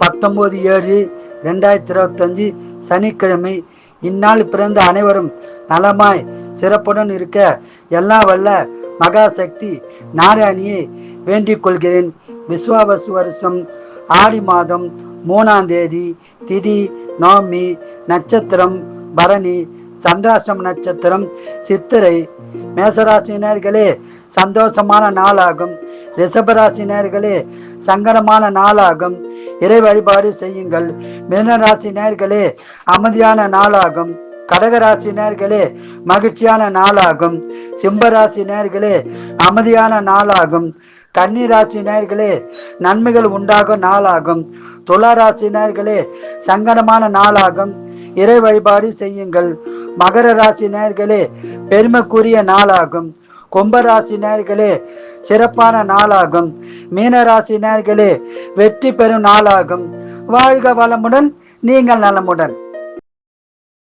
பத்தொம்போது ஏழு ரெண்டாயிரத்தி இருபத்தஞ்சி சனிக்கிழமை. இந்நாள் பிறந்த அனைவரும் நலமாய் சிறப்புடன் இருக்க எல்லாம் வல்ல மகாசக்தி நாராயணியை வேண்டிக் கொள்கிறேன். விஸ்வாவசு வருஷம் ஆடி மாதம் மூணாம் தேதி திதி நவமி நட்சத்திரம் பரணி சந்திராஷ்டம நட்சத்திரம் சித்திரை மேசராசினர்களே சந்தோஷமான நாளாகும். ரிஷபராசினர்களே சங்கடமான நாளாகும். இறை வழிபாடு செய்யுங்கள். மிதனராசி நேர்களே அமைதியான நாளாகும். கடகராசி நேர்களே மகிழ்ச்சியான நாளாகும். சிம்பராசி நேர்களே அமைதியான நாளாகும். கன்னிராசி நேர்களே நன்மைகள் உண்டாகும் நாளாகும். துளாராசி நேர்களே சங்கடமான நாளாகும். இறை வழிபாடு செய்யுங்கள். மகர ராசி நேர்களே பெருமைக்குரிய நாளாகும். கும்பராசி நேர்களே சிறப்பான நாளாகும். மீனராசி நேர்களே வெற்றி பெறும் நாளாகும். வாழ்க வளமுடன் நீங்கள் நலமுடன்.